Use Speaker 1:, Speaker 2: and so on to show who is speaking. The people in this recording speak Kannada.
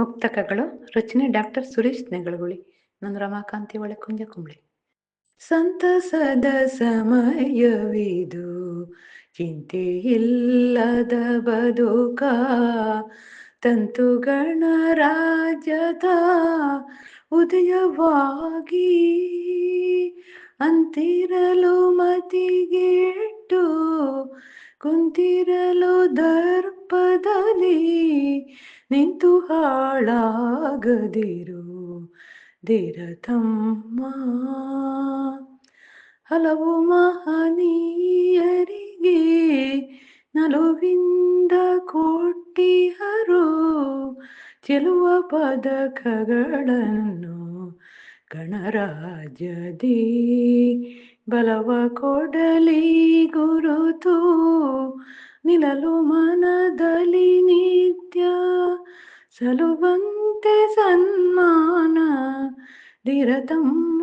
Speaker 1: ಮುಕ್ತಕಗಳು, ರಚನೆ ಡಾಕ್ಟರ್ ಸುರೇಶ್ ನೆಗಳಗುಳಿ, ನಾನು ರಮಾಕಾಂತಿ ಒಳೆ ಕುಂಜ ಕುಂಬಳಿ ಸಂತಸದ ಸಮಯವಿದು, ಚಿಂತೆ ಇಲ್ಲದ ಬದುಕ, ತಂತುಗಣ ರಾಜ್ಯದ ಉದಯವಾಗಿ, ಅಂತಿರಲು ಮತಿಗೆಟ್ಟು, ಕುಂತಿರಲು ದರ್ಪದಲ್ಲಿ ನಿಂತು ಹಾಳಾಗದಿರು ದಿರತಮ್ಮ ಹಲವು ಮಹನೀಯರಿಗೆ ನಲುವಿಂದ ಕೊಟ್ಟಿಹರು, ಚೆಲುವ ಪದಕಗಳನ್ನು ಗಣರಾಜ್ಯದಿ ಬಲವ ಕೊಡಲಿ ಗುರುತು, ನಿಲಲು ಮನದಲ್ಲಿ ಸಲುವಂತೆ ಸನ್ಮಾನ ದಿರತಮ್ಮ